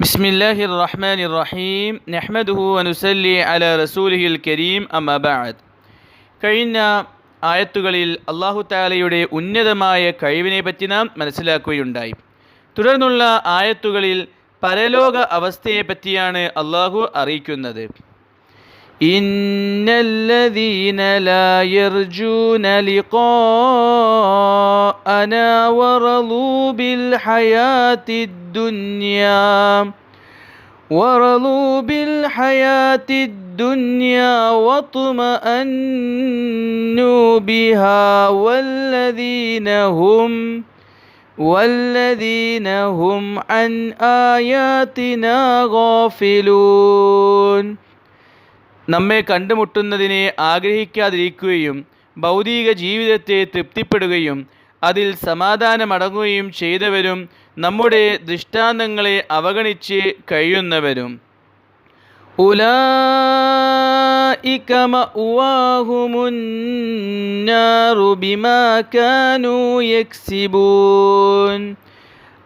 بسم الله الرحمن الرحيم نحمده ونسلي على رسوله الكريم أما بعد കഴിഞ്ഞ ആയത്തുകളിൽ അള്ളാഹു താലയുടെ ഉന്നതമായ കഴിവിനെ പറ്റി നാം മനസ്സിലാക്കുകയുണ്ടായി തുടർന്നുള്ള ആയത്തുകളിൽ പരലോക അവസ്ഥയെ പറ്റിയാണ് അള്ളാഹു അറിയിക്കുന്നത് إن الذين لا يرجون لقاءنا ورضوا بالحياة الدنيا ورضوا بالحياة الدنيا واطمأنوا بها والذين هم والذين هم عن آياتنا غافلون നമ്മെ കണ്ടുമുട്ടുന്നതിനെ ആഗ്രഹിക്കാതിരിക്കുകയും ഭൗതിക ജീവിതത്തെ തൃപ്തിപ്പെടുകയും അതിൽ സമാധാനമടങ്ങുകയും ചെയ്തവരും നമ്മുടെ ദൃഷ്ടാന്തങ്ങളെ അവഗണിച്ച് കഴിയുന്നവരും.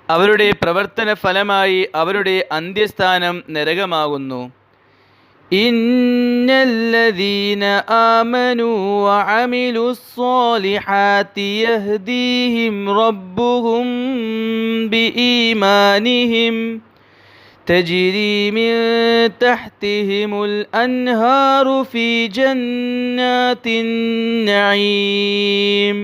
അവരുടെ പ്രവർത്തന ഫലമായി അവരുടെ അന്ത്യസ്ഥാനം നരകമാകുന്നു. إن الذين آمنوا وعملوا الصالحات يهديهم ربهم بإيمانهم تجري من تحتهم الأنهار في جنات النعيم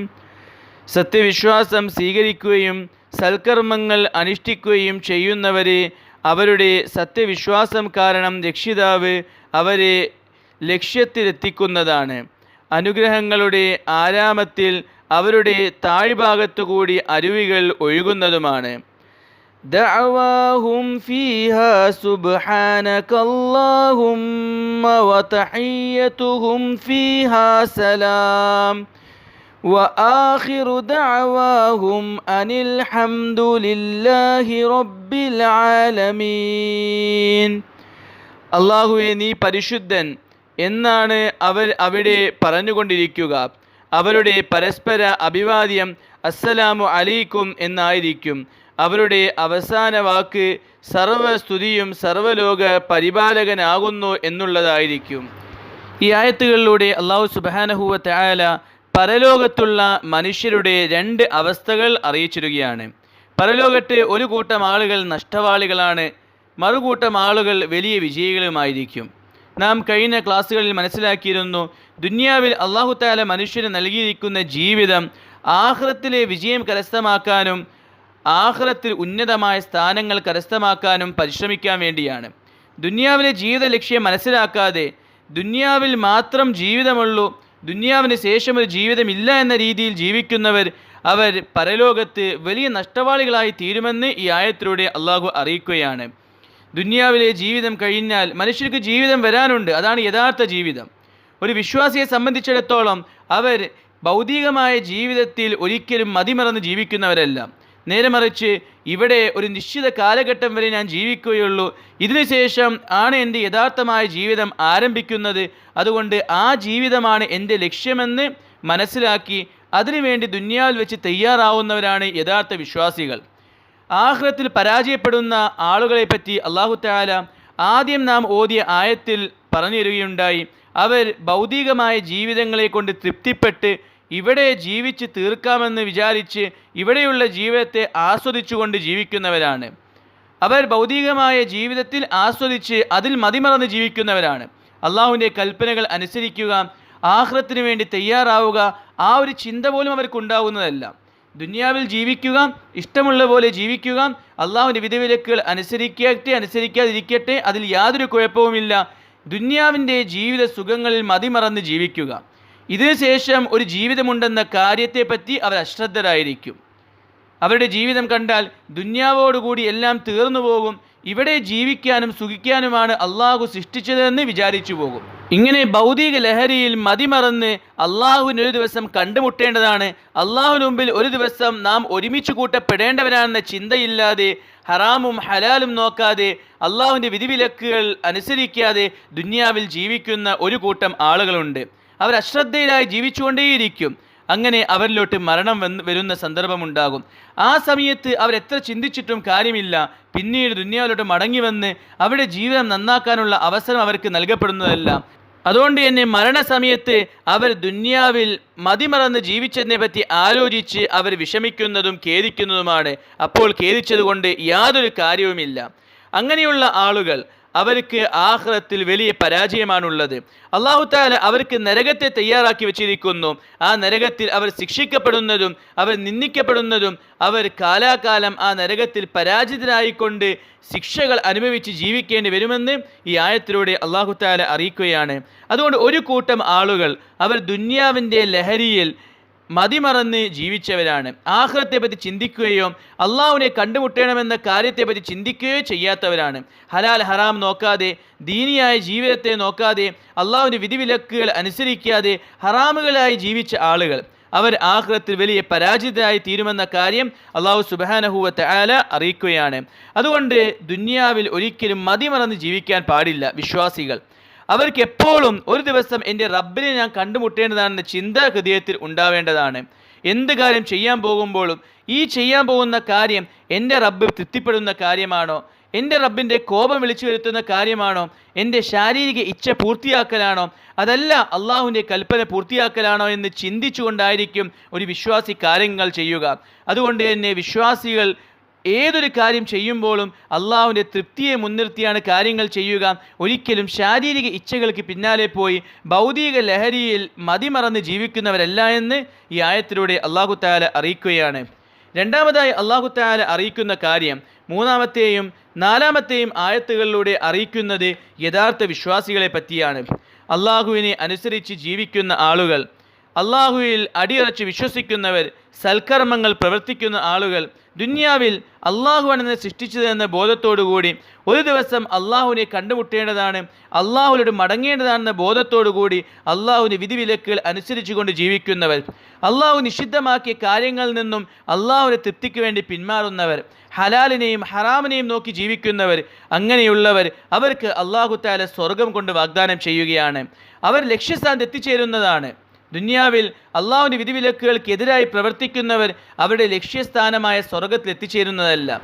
സത്യവിശ്വാസം സ്വീകരിക്കുകയും സൽക്കർമ്മങ്ങൾ അനുഷ്ഠിക്കുകയും ചെയ്യുന്നവരെ അവരുടെ സത്യവിശ്വാസം കാരണം രക്ഷിതാവ് അവരെ ലക്ഷ്യത്തിലെത്തിക്കുന്നതാണ് അനുഗ്രഹങ്ങളുടെ ആരാമത്തിൽ അവരുടെ താഴ്ഭാഗത്തുകൂടി അരുവികൾ ഒഴുകുന്നതുമാണ് دعواهم فيها سبحانك اللهم وتحيتهم فيها سلام وآخر دعواهم أن الحمد لله رب العالمين അള്ളാഹുവെ നീ പരിശുദ്ധൻ എന്നാണ് അവർ അവിടെ പറഞ്ഞുകൊണ്ടിരിക്കുക അവരുടെ പരസ്പര അഭിവാദ്യം അസ്സലാമു അലൈക്കും എന്നായിരിക്കും അവരുടെ അവസാന വാക്ക് സർവസ്തുതിയും സർവലോക പരിപാലകനാകുന്നു എന്നുള്ളതായിരിക്കും ഈ ആയത്തുകളിലൂടെ അള്ളാഹു സുബാനഹുവ തയാല പരലോകത്തുള്ള മനുഷ്യരുടെ രണ്ട് അവസ്ഥകൾ അറിയിച്ചിരുകയാണ് പരലോകത്ത് ഒരു കൂട്ടം ആളുകൾ നഷ്ടവാളികളാണ്. മറുകൂട്ടം ആളുകൾ വലിയ വിജയികളുമായിരിക്കും. നാം കഴിഞ്ഞ ക്ലാസ്സുകളിൽ മനസ്സിലാക്കിയിരുന്നു ദുന്യാവിൽ അള്ളാഹു താല മനുഷ്യന് നൽകിയിരിക്കുന്ന ജീവിതം ആഹ്റത്തിലെ വിജയം കരസ്ഥമാക്കാനും ആഹ്റത്തിൽ ഉന്നതമായ സ്ഥാനങ്ങൾ കരസ്ഥമാക്കാനും പരിശ്രമിക്കാൻ വേണ്ടിയാണ്. ദുന്യാവിലെ ജീവിത ലക്ഷ്യം മനസ്സിലാക്കാതെ ദുന്യാവിൽ മാത്രം ജീവിതമുള്ളൂ ദുന്യാവിന് ശേഷം ഒരു ജീവിതമില്ല എന്ന രീതിയിൽ ജീവിക്കുന്നവർ അവർ പരലോകത്ത് വലിയ നഷ്ടവാളികളായി തീരുമെന്ന് ഈ ആയത്തിലൂടെ അള്ളാഹു അറിയിക്കുകയാണ്. ദുനിയാവിലെ ജീവിതം കഴിഞ്ഞാൽ മനുഷ്യർക്ക് ജീവിതം വരാനുണ്ട്. അതാണ് യഥാർത്ഥ ജീവിതം. ഒരു വിശ്വാസിയെ സംബന്ധിച്ചിടത്തോളം അവർ ഭൗതികമായ ജീവിതത്തിൽ ഒരിക്കലും മതിമറന്ന് ജീവിക്കുന്നവരല്ല. നേരെ മറിച്ച് ഇവിടെ ഒരു നിശ്ചിത കാലഘട്ടം വരെ ഞാൻ ജീവിക്കുകയുള്ളൂ. ഇതിനുശേഷം ആണ് എന്റെ യഥാർത്ഥമായ ജീവിതം ആരംഭിക്കുന്നത്. അതുകൊണ്ട് ആ ജീവിതമാണ് എന്റെ ലക്ഷ്യമെന്ന് മനസ്സിലാക്കി അതിനുവേണ്ടി ദുന്യാവിൽ വെച്ച് തയ്യാറാവുന്നവരാണ് യഥാർത്ഥ വിശ്വാസികൾ. ആഹ്ലത്തിൽ പരാജയപ്പെടുന്ന ആളുകളെ പറ്റി അള്ളാഹു താല ആദ്യം നാം ഓതിയ ആയത്തിൽ പറഞ്ഞു തരികയുണ്ടായി അവർ ഭൗതികമായ ജീവിതങ്ങളെ കൊണ്ട് തൃപ്തിപ്പെട്ട് ഇവിടെ ജീവിച്ച് തീർക്കാമെന്ന് വിചാരിച്ച് ഇവിടെയുള്ള ജീവിതത്തെ ആസ്വദിച്ചുകൊണ്ട് ജീവിക്കുന്നവരാണ്. അവർ ഭൗതികമായ ജീവിതത്തിൽ ആസ്വദിച്ച് അതിൽ മതിമറന്ന് ജീവിക്കുന്നവരാണ്. അള്ളാഹുവിന്റെ കൽപ്പനകൾ അനുസരിക്കുക ആഹ്ലത്തിന് വേണ്ടി തയ്യാറാവുക ആ ഒരു ചിന്ത പോലും അവർക്കുണ്ടാവുന്നതല്ല. ദുനിയാവിൽ ജീവിക്കുക ഇഷ്ടമുള്ള പോലെ ജീവിക്കുക അള്ളാഹുവിന്റെ വിധിവിലക്കുകൾ അനുസരിക്കട്ടെ അനുസരിക്കാതിരിക്കട്ടെ അതിൽ യാതൊരു കുഴപ്പവുമില്ല. ദുന്യാവിന്റെ ജീവിത സുഖങ്ങളിൽ മതിമറന്ന് ജീവിക്കുക. ഇതിനുശേഷം ഒരു ജീവിതമുണ്ടെന്ന കാര്യത്തെപ്പറ്റി അവർ അശ്രദ്ധരായിരിക്കും. അവരുടെ ജീവിതം കണ്ടാൽ ദുന്യാവോടുകൂടി എല്ലാം തീർന്നു പോകും. ഇവിടെ ജീവിക്കാനും സുഖിക്കാനുമാണ് അള്ളാഹു സൃഷ്ടിച്ചതെന്ന് വിചാരിച്ചു പോകും. ഇങ്ങനെ ഭൗതിക ലഹരിയിൽ മതിമറന്ന് അള്ളാഹുവിന് ഒരു ദിവസം കണ്ടുമുട്ടേണ്ടതാണ്. അള്ളാഹുവിന് മുമ്പിൽ ഒരു ദിവസം നാം ഒരുമിച്ച് കൂട്ടപ്പെടേണ്ടവരാണെന്ന ചിന്തയില്ലാതെ ഹറാമും ഹലാലും നോക്കാതെ അള്ളാഹുവിന്റെ വിധിവിലക്കുകൾ അനുസരിക്കാതെ ദുന്യാവിൽ ജീവിക്കുന്ന ഒരു കൂട്ടം ആളുകളുണ്ട്. അവർ അശ്രദ്ധയിലായി ജീവിച്ചുകൊണ്ടേയിരിക്കും. അങ്ങനെ അവരിലോട്ട് മരണം വരുന്ന സന്ദർഭമുണ്ടാകും. ആ സമയത്ത് അവരെത്ര ചിന്തിച്ചിട്ടും കാര്യമില്ല. പിന്നീട് ദുന്യാവിലോട്ട് മടങ്ങി വന്ന് അവരുടെ ജീവിതം നന്നാക്കാനുള്ള അവസരം അവർക്ക് നൽകപ്പെടുന്നതല്ല. അതുകൊണ്ട് തന്നെ മരണസമയത്ത് അവർ ദുന്യാവിൽ മതിമറന്ന് ജീവിച്ചതിനെ പറ്റി ആലോചിച്ച് അവർ വിഷമിക്കുന്നതും ഖേദിക്കുന്നതുമാണ്. അപ്പോൾ ഖേദിച്ചതുകൊണ്ട് യാതൊരു കാര്യവുമില്ല. അങ്ങനെയുള്ള ആളുകൾ അവർക്ക് ആഹ്റത്തിൽ വലിയ പരാജയമാണുള്ളത്. അള്ളാഹു താല അവർക്ക് നരകത്തെ തയ്യാറാക്കി വെച്ചിരിക്കുന്നു. ആ നരകത്തിൽ അവർ ശിക്ഷിക്കപ്പെടുന്നതും അവർ നിന്ദിക്കപ്പെടുന്നതും അവർ കാലാകാലം ആ നരകത്തിൽ പരാജിതരായിക്കൊണ്ട് ശിക്ഷകൾ അനുഭവിച്ച് ജീവിക്കേണ്ടി വരുമെന്ന് ഈ ആയത്തിലൂടെ അള്ളാഹു താല അറിയിക്കുകയാണ്. അതുകൊണ്ട് ഒരു കൂട്ടം ആളുകൾ അവർ ദുന്യാവിന്റെ ലഹരിയിൽ മതിമറന്ന് ജീവിച്ചവരാണ്. ആഹ്റത്തെ പറ്റി ചിന്തിക്കുകയോ അള്ളാഹുവിനെ കണ്ടുമുട്ടണമെന്ന കാര്യത്തെപ്പറ്റി ചിന്തിക്കുകയോ ചെയ്യാത്തവരാണ്. ഹലാൽ ഹറാം നോക്കാതെ ദീനിയായ ജീവിതത്തെ നോക്കാതെ അള്ളാഹുവിന്റെ വിധിവിലക്കുകൾ അനുസരിക്കാതെ ഹറാമുകളായി ജീവിച്ച ആളുകൾ. അവർ ആഹ്റത്തിൽ വലിയ പരാജിതരായി തീരുമെന്ന കാര്യം അള്ളാഹു സുബാനഹുവത്തെ ആല അറിയിക്കുകയാണ്. അതുകൊണ്ട് ദുന്യാവിൽ ഒരിക്കലും മതിമറന്ന് ജീവിക്കാൻ പാടില്ല വിശ്വാസികൾ. അവർക്ക് എപ്പോഴും ഒരു ദിവസം എന്റെ റബ്ബിനെ ഞാൻ കണ്ടുമുട്ടേണ്ടതാണെന്ന ചിന്ത ഹൃദയത്തിൽ ഉണ്ടാവേണ്ടതാണ്. എന്ത് കാര്യം ചെയ്യാൻ പോകുമ്പോഴും ഈ ചെയ്യാൻ പോകുന്ന കാര്യം എന്റെ റബ്ബ് തൃപ്തിപ്പെടുന്ന കാര്യമാണോ? എന്റെ റബ്ബിന്റെ കോപം വിളിച്ചു വരുത്തുന്ന കാര്യമാണോ? എന്റെ ശാരീരിക ഇച്ഛ പൂർത്തിയാക്കലാണോ? അതല്ല അള്ളാഹുവിന്റെ കൽപ്പന പൂർത്തിയാക്കലാണോ എന്ന് ചിന്തിച്ചുകൊണ്ടായിരിക്കും ഒരു വിശ്വാസി കാര്യങ്ങൾ ചെയ്യുക. അതുകൊണ്ട് തന്നെ വിശ്വാസികൾ ഏതൊരു കാര്യം ചെയ്യുമ്പോഴും അള്ളാഹുവിന്റെ തൃപ്തിയെ മുൻനിർത്തിയാണ് കാര്യങ്ങൾ ചെയ്യുക. ഒരിക്കലും ശാരീരിക ഇച്ഛകൾക്ക് പിന്നാലെ പോയി ഭൗതിക ലഹരിയിൽ മതിമറന്ന് ജീവിക്കുന്നവരല്ല എന്ന് ഈ ആയത്തിലൂടെ അള്ളാഹു താല അറിയിക്കുകയാണ്. രണ്ടാമതായി അള്ളാഹു താല അറിയിക്കുന്ന കാര്യം മൂന്നാമത്തെയും നാലാമത്തെയും ആയത്തുകളിലൂടെ അറിയിക്കുന്നത് യഥാർത്ഥ വിശ്വാസികളെ പറ്റിയാണ്. അള്ളാഹുവിനെ അനുസരിച്ച് ജീവിക്കുന്ന ആളുകൾ അള്ളാഹുവിൽ അടിയുറച്ച് വിശ്വസിക്കുന്നവർ സൽക്കർമ്മങ്ങൾ പ്രവർത്തിക്കുന്ന ആളുകൾ ദുന്യാവിൽ അള്ളാഹുവാണെന്ന് സൃഷ്ടിച്ചതെന്ന ബോധത്തോടുകൂടി ഒരു ദിവസം അള്ളാഹുവിനെ കണ്ടുമുട്ടേണ്ടതാണ് അള്ളാഹുവിനോട് മടങ്ങേണ്ടതാണെന്ന ബോധത്തോടുകൂടി അള്ളാഹുവിന്റെ വിധിവിലക്കുകൾ അനുസരിച്ചുകൊണ്ട് ജീവിക്കുന്നവർ അള്ളാഹു നിഷിദ്ധമാക്കിയ കാര്യങ്ങളിൽ നിന്നും അള്ളാഹുവിന്റെ തൃപ്തിക്ക് വേണ്ടി പിന്മാറുന്നവർ ഹലാലിനെയും ഹറാമിനെയും നോക്കി ജീവിക്കുന്നവർ അങ്ങനെയുള്ളവർ അവർക്ക് അള്ളാഹു താല സ്വർഗം കൊണ്ട് വാഗ്ദാനം ചെയ്യുകയാണ്. അവർ ലക്ഷ്യസ്ഥാനത്ത് എത്തിച്ചേരുന്നതാണ്. ദുന്യാവിൽ അള്ളാഹുവിന്റെ വിധിവിലക്കുകൾക്കെതിരായി പ്രവർത്തിക്കുന്നവർ അവരുടെ ലക്ഷ്യസ്ഥാനമായ സ്വർഗത്തിൽ എത്തിച്ചേരുന്നതല്ല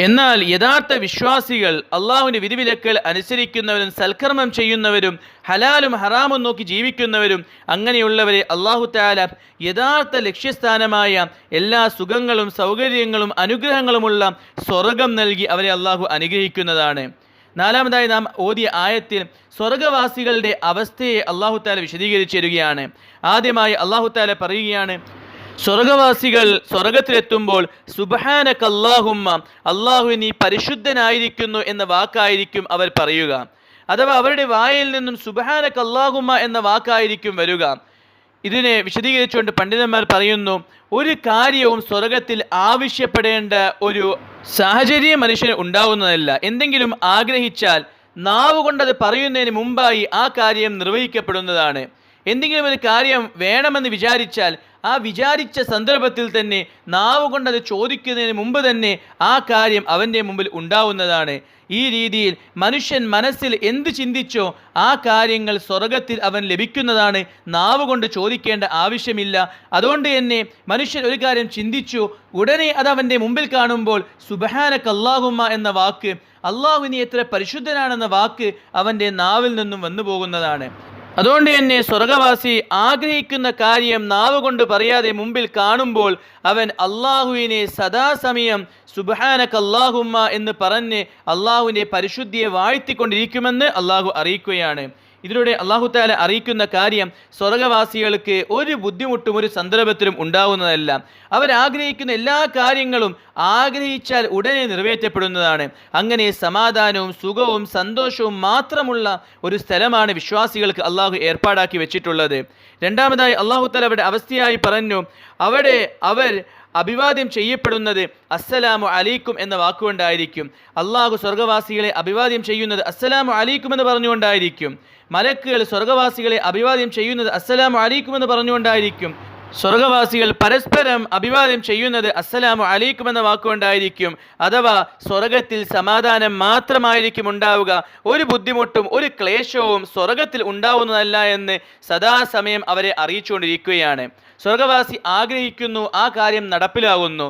എന്നാൽ യഥാർത്ഥ വിശ്വാസികൾ അള്ളാഹുവിന്റെ വിധിവിലക്കുകൾ അനുസരിക്കുന്നവരും സൽക്കർമ്മം ചെയ്യുന്നവരും ഹലാലും ഹറാമും നോക്കി ജീവിക്കുന്നവരും അങ്ങനെയുള്ളവരെ അള്ളാഹു താല യഥാർത്ഥ ലക്ഷ്യസ്ഥാനമായ എല്ലാ സുഖങ്ങളും സൗകര്യങ്ങളും അനുഗ്രഹങ്ങളുമുള്ള സ്വർഗം നൽകി അവരെ അള്ളാഹു അനുഗ്രഹിക്കുന്നതാണ്. നാലാമതായി നാം ഓതിയ ആയത്തിൽ സ്വർഗവാസികളുടെ അവസ്ഥയെ അള്ളാഹു താല വിശദീകരിച്ചു തരികയാണ് ആദ്യമായി അള്ളാഹു താല പറയുകയാണ് സ്വർഗവാസികൾ സ്വർഗത്തിലെത്തുമ്പോൾ സുബാന കല്ലാഹുമ്മ അള്ളാഹു നീ പരിശുദ്ധനായിരിക്കുന്നു എന്ന വാക്കായിരിക്കും അവർ പറയുക. അഥവാ അവരുടെ വായിൽ നിന്നും സുബഹാന കല്ലാഹുമ്മ എന്ന വാക്കായിരിക്കും വരിക. ഇതിനെ വിശദീകരിച്ചുകൊണ്ട് പണ്ഡിതന്മാർ പറയുന്നു ഒരു കാര്യവും സ്വർഗത്തിൽ ആവശ്യപ്പെടേണ്ട ഒരു സാഹചര്യം മനുഷ്യന് ഉണ്ടാവുന്നതല്ല. എന്തെങ്കിലും ആഗ്രഹിച്ചാൽ നാവ് കൊണ്ടത് പറയുന്നതിന് മുമ്പായി ആ കാര്യം നിർവഹിക്കപ്പെടുന്നതാണ്. എന്തെങ്കിലും ഒരു കാര്യം വേണമെന്ന് വിചാരിച്ചാൽ ആ വിചാരിച്ച സന്ദർഭത്തിൽ തന്നെ നാവ് കൊണ്ടത് ചോദിക്കുന്നതിന് മുമ്പ് തന്നെ ആ കാര്യം അവന്റെ മുമ്പിൽ ഉണ്ടാവുന്നതാണ്. ഈ രീതിയിൽ മനുഷ്യൻ മനസ്സിൽ എന്ത് ചിന്തിച്ചോ ആ കാര്യങ്ങൾ സ്വർഗത്തിൽ അവൻ ലഭിക്കുന്നതാണ്. നാവ് കൊണ്ട് ചോദിക്കേണ്ട ആവശ്യമില്ല. അതുകൊണ്ട് തന്നെ മനുഷ്യൻ ഒരു കാര്യം ചിന്തിച്ചു. ഉടനെ അത് അവന്റെ മുമ്പിൽ കാണുമ്പോൾ സുബഹാനക്ക് അള്ളാഹുമ്മ എന്ന വാക്ക് അള്ളാഹു എത്ര പരിശുദ്ധനാണെന്ന വാക്ക് അവന്റെ നാവിൽ നിന്നും വന്നു പോകുന്നതാണ്. അതുകൊണ്ട് തന്നെ സ്വർഗവാസി ആഗ്രഹിക്കുന്ന കാര്യം നാവ് കൊണ്ട് പറയാതെ മുമ്പിൽ കാണുമ്പോൾ അവൻ അള്ളാഹുവിനെ സദാസമയം സുബഹാനക്ക് അള്ളാഹുമ്മ എന്ന് പറഞ്ഞ് അള്ളാഹുവിന്റെ പരിശുദ്ധിയെ വാഴ്ത്തിക്കൊണ്ടിരിക്കുമെന്ന് അള്ളാഹു അറിയിക്കുകയാണ്. ഇതിലൂടെ അള്ളാഹു താല അറിയിക്കുന്ന കാര്യം സ്വർഗവാസികൾക്ക് ഒരു ബുദ്ധിമുട്ടും ഒരു സന്ദർഭത്തിലും ഉണ്ടാവുന്നതല്ല. അവരാഗ്രഹിക്കുന്ന എല്ലാ കാര്യങ്ങളും ആഗ്രഹിച്ചാൽ ഉടനെ നിറവേറ്റപ്പെടുന്നതാണ്. അങ്ങനെ സമാധാനവും സുഖവും സന്തോഷവും മാത്രമുള്ള ഒരു സ്ഥലമാണ് വിശ്വാസികൾക്ക് അള്ളാഹു ഏർപ്പാടാക്കി വെച്ചിട്ടുള്ളത്. രണ്ടാമതായി അള്ളാഹു താല അവരുടെ അവസ്ഥയായി പറഞ്ഞു. അവിടെ അവർ അഭിവാദ്യം ചെയ്യപ്പെടുന്നത് അസ്സലാമു അലൈക്കും എന്ന വാക്കുകൊണ്ടായിരിക്കും. അള്ളാഹു സ്വർഗവാസികളെ അഭിവാദ്യം ചെയ്യുന്നത് അസ്സലാമു അലൈക്കും എന്ന് പറഞ്ഞുകൊണ്ടായിരിക്കും. മലക്കുകൾ സ്വർഗവാസികളെ അഭിവാദ്യം ചെയ്യുന്നത് അസ്സലാമു അലൈക്കും എന്ന് പറഞ്ഞുകൊണ്ടായിരിക്കും. സ്വർഗവാസികൾ പരസ്പരം അഭിവാദ്യം ചെയ്യുന്നത് അസ്സലാമു അലൈക്കും എന്ന വാക്കുകൊണ്ടായിരിക്കും. അഥവാ സ്വർഗത്തിൽ സമാധാനം മാത്രമായിരിക്കും ഉണ്ടാവുക. ഒരു ബുദ്ധിമുട്ടും ഒരു ക്ലേശവും സ്വർഗത്തിൽ ഉണ്ടാവുന്നതല്ല എന്ന് സദാസമയം അവരെ അറിയിച്ചുകൊണ്ടിരിക്കുകയാണ്. സ്വർഗവാസി ആഗ്രഹിക്കുന്നു ആ കാര്യം നടപ്പിലാകുന്നു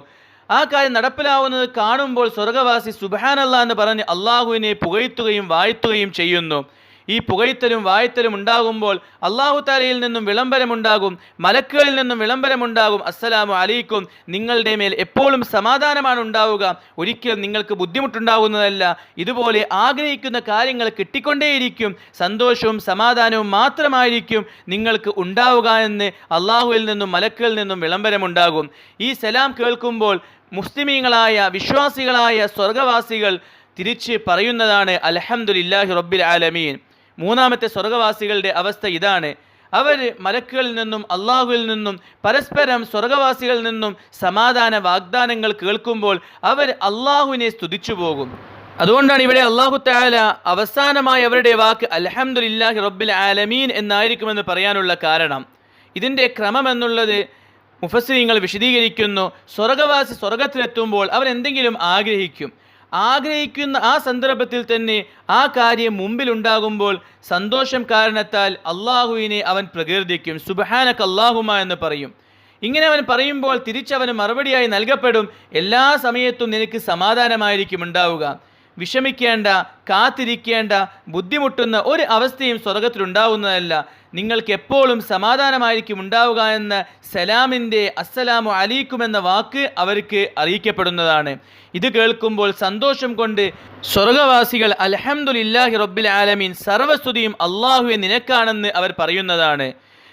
ആ കാര്യം നടപ്പിലാവുന്നത് കാണുമ്പോൾ സ്വർഗവാസി സുബാനല്ല എന്ന് പറഞ്ഞ് അള്ളാഹുവിനെ പുകഴ്ത്തുകയും വാഴ്ത്തുകയും ചെയ്യുന്നു. ഈ പുകഴ്ത്തലും വാഴ്ത്തലും ഉണ്ടാകുമ്പോൾ അള്ളാഹു താലയിൽ നിന്നും വിളംബരമുണ്ടാകും മലക്കുകളിൽ നിന്നും വിളംബരമുണ്ടാകും. അസ്സലാമു അലൈക്കും. നിങ്ങളുടെ മേൽ എപ്പോഴും സമാധാനമാണ് ഉണ്ടാവുക. ഒരിക്കലും നിങ്ങൾക്ക് ബുദ്ധിമുട്ടുണ്ടാകുന്നതല്ല ഇതുപോലെ ആഗ്രഹിക്കുന്ന കാര്യങ്ങൾ കിട്ടിക്കൊണ്ടേയിരിക്കും. സന്തോഷവും സമാധാനവും മാത്രമായിരിക്കും നിങ്ങൾക്ക് ഉണ്ടാവുക എന്ന് അള്ളാഹുവിൽ നിന്നും മലക്കുകളിൽ നിന്നും വിളംബരമുണ്ടാകും. ഈ സലാം കേൾക്കുമ്പോൾ മുസ്ലിമീങ്ങളായ വിശ്വാസികളായ സ്വർഗവാസികൾ തിരിച്ച് പറയുന്നതാണ് അലഹമുല്ലാഹി റബ്ബിൽ ആലമീൻ. മൂന്നാമത്തെ സ്വർഗവാസികളുടെ അവസ്ഥ ഇതാണ്. അവർ മലക്കുകളിൽ നിന്നും അള്ളാഹുവിൽ നിന്നും പരസ്പരം സ്വർഗവാസികളിൽ നിന്നും സമാധാന വാഗ്ദാനങ്ങൾ കേൾക്കുമ്പോൾ അവർ അള്ളാഹുവിനെ സ്തുതിച്ചു പോകും അതുകൊണ്ടാണ് ഇവിടെ അള്ളാഹു താല അവസാനമായി അവരുടെ വാക്ക് അലഹമുല്ലാഹി റബ്ബിൽ ആലമീൻ എന്നായിരിക്കുമെന്ന് പറയാനുള്ള കാരണം. ഇതിന്റെ ക്രമം എന്നുള്ളത് മുഫസ്സിങ്ങൾ വിശദീകരിക്കുന്നു. സ്വർഗവാസി സ്വർഗത്തിലെത്തുമ്പോൾ അവരെന്തെങ്കിലും ആഗ്രഹിക്കും. ആഗ്രഹിക്കുന്ന ആ സന്ദർഭത്തിൽ തന്നെ ആ കാര്യം മുമ്പിലുണ്ടാകുമ്പോൾ സന്തോഷം കാരണത്താൽ അള്ളാഹുവിനെ അവൻ പ്രകീർത്തിക്കും. സുബഹാനക്ക് അള്ളാഹുമ എന്ന് പറയും. ഇങ്ങനെ അവൻ പറയുമ്പോൾ തിരിച്ചവന് മറുപടിയായി നൽകപ്പെടും. എല്ലാ സമയത്തും നിനക്ക് സമാധാനമായിരിക്കും ഉണ്ടാവുക. വിഷമിക്കേണ്ട കാത്തിരിക്കേണ്ട ബുദ്ധിമുട്ടുന്ന ഒരു അവസ്ഥയും സ്വർഗത്തിലുണ്ടാവുന്നതല്ല നിങ്ങൾക്ക് എപ്പോഴും സമാധാനമായിരിക്കും ഉണ്ടാവുക എന്ന സലാമിന്റെ അസ്സലാമു അലീക്കും എന്ന വാക്ക് അവർക്ക് അറിയിക്കപ്പെടുന്നതാണ്. ഇത് കേൾക്കുമ്പോൾ സന്തോഷം കൊണ്ട് സ്വർഗവാസികൾ അലഹമുല്ലാഹി റബ്ബിൽ ആലമീൻ സർവസ്തുതിയും അള്ളാഹുവെ നിനക്കാണെന്ന് അവർ പറയുന്നതാണ്.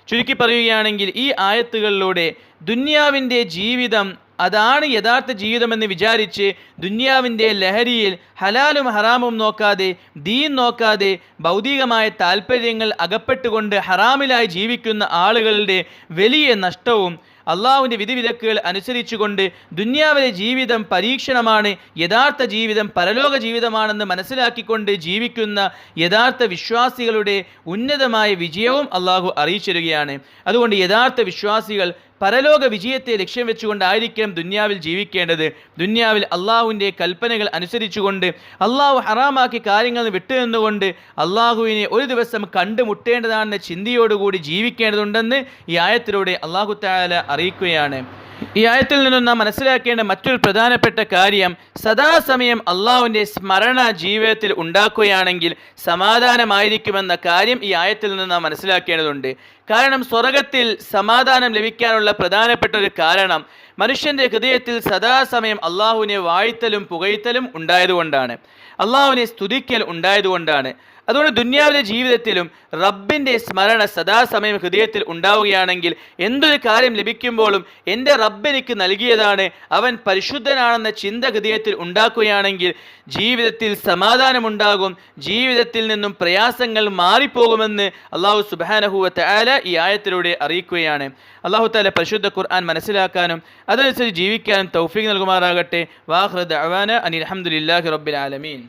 ചുരുക്കി പറയുകയാണെങ്കിൽ ഈ ആയത്തുകളിലൂടെ ദുന്യാവിന്റെ ജീവിതം അതാണ് യഥാർത്ഥ ജീവിതമെന്ന് വിചാരിച്ച് ദുന്യാവിന്റെ ലഹരിയിൽ ഹലാലും ഹറാമും നോക്കാതെ ദീൻ നോക്കാതെ ഭൗതികമായ താല്പര്യങ്ങൾ അകപ്പെട്ടുകൊണ്ട് ഹറാമിലായി ജീവിക്കുന്ന ആളുകളുടെ വലിയ നഷ്ടവും അള്ളാഹുവിന്റെ വിധിവിലക്കുകൾ അനുസരിച്ചുകൊണ്ട് ദുന്യാവിലെ ജീവിതം പരീക്ഷണമാണ് യഥാർത്ഥ ജീവിതം പരലോക ജീവിതമാണെന്ന് മനസ്സിലാക്കിക്കൊണ്ട് ജീവിക്കുന്ന യഥാർത്ഥ വിശ്വാസികളുടെ ഉന്നതമായ വിജയവും അള്ളാഹു അറിയിച്ചിരുകയാണ്. അതുകൊണ്ട് യഥാർത്ഥ വിശ്വാസികൾ പരലോക വിജയത്തെ ലക്ഷ്യം വെച്ചുകൊണ്ടായിരിക്കണം ദുന്യാവിൽ ജീവിക്കേണ്ടത്. ദുന്യാവിൽ അള്ളാഹുവിന്റെ കൽപ്പനകൾ അനുസരിച്ചുകൊണ്ട് അള്ളാഹു ഹറാമാക്കി കാര്യങ്ങൾ വിട്ടുനിന്നുകൊണ്ട് അള്ളാഹുവിനെ ഒരു ദിവസം കണ്ടുമുട്ടേണ്ടതാണെന്ന ചിന്തയോടുകൂടി ജീവിക്കേണ്ടതുണ്ടെന്ന് ഈ ആയത്തിലൂടെ അള്ളാഹു താല അറിയിക്കുകയാണ്. ഈ ആയത്തിൽ നിന്നും നാം മനസ്സിലാക്കേണ്ട മറ്റൊരു പ്രധാനപ്പെട്ട കാര്യം സദാസമയം അള്ളാഹുവിന്റെ സ്മരണ ജീവിതത്തിൽ ഉണ്ടാക്കുകയാണെങ്കിൽ സമാധാനമായിരിക്കുമെന്ന കാര്യം ഈ ആയത്തിൽ നിന്ന് നാം മനസ്സിലാക്കേണ്ടതുണ്ട്. കാരണം സ്വർഗത്തിൽ സമാധാനം ലഭിക്കാനുള്ള പ്രധാനപ്പെട്ട ഒരു കാരണം മനുഷ്യന്റെ ഹൃദയത്തിൽ സദാസമയം അള്ളാഹുവിനെ വാഴ്ത്തലും പുകഴ്ത്തലും ഉണ്ടായതുകൊണ്ടാണ്. അള്ളാഹുവിനെ സ്തുതിക്കൽ ഉണ്ടായതുകൊണ്ടാണ്. അതുകൊണ്ട് ദുന്യാവിലെ ജീവിതത്തിലും റബ്ബിന്റെ സ്മരണ സദാസമയം ഹൃദയത്തിൽ ഉണ്ടാവുകയാണെങ്കിൽ എന്തൊരു കാര്യം ലഭിക്കുമ്പോഴും എന്റെ റബ്ബ് എനിക്ക് നൽകിയതാണ് അവൻ പരിശുദ്ധനാണെന്ന ചിന്ത ഹൃദയത്തിൽ ഉണ്ടാക്കുകയാണെങ്കിൽ ജീവിതത്തിൽ സമാധാനമുണ്ടാകും ജീവിതത്തിൽ നിന്നും പ്രയാസങ്ങൾ മാറിപ്പോകുമെന്ന് അള്ളാഹു സുബാനഹുവത്ത് ആല ഈ ആയത്തിലൂടെ അറിയിക്കുകയാണ്. അള്ളാഹു താല പരിശുദ്ധ ഖുർആൻ മനസ്സിലാക്കാനും അതനുസരിച്ച് ജീവിക്കാനും തൗഫീഖ് നൽകുമാറാകട്ടെ. വാഹ്റദ് അവാന അനിൽ അഹമ്മദില്ലാഹി റബ്ബിൽ ആലമീൻ.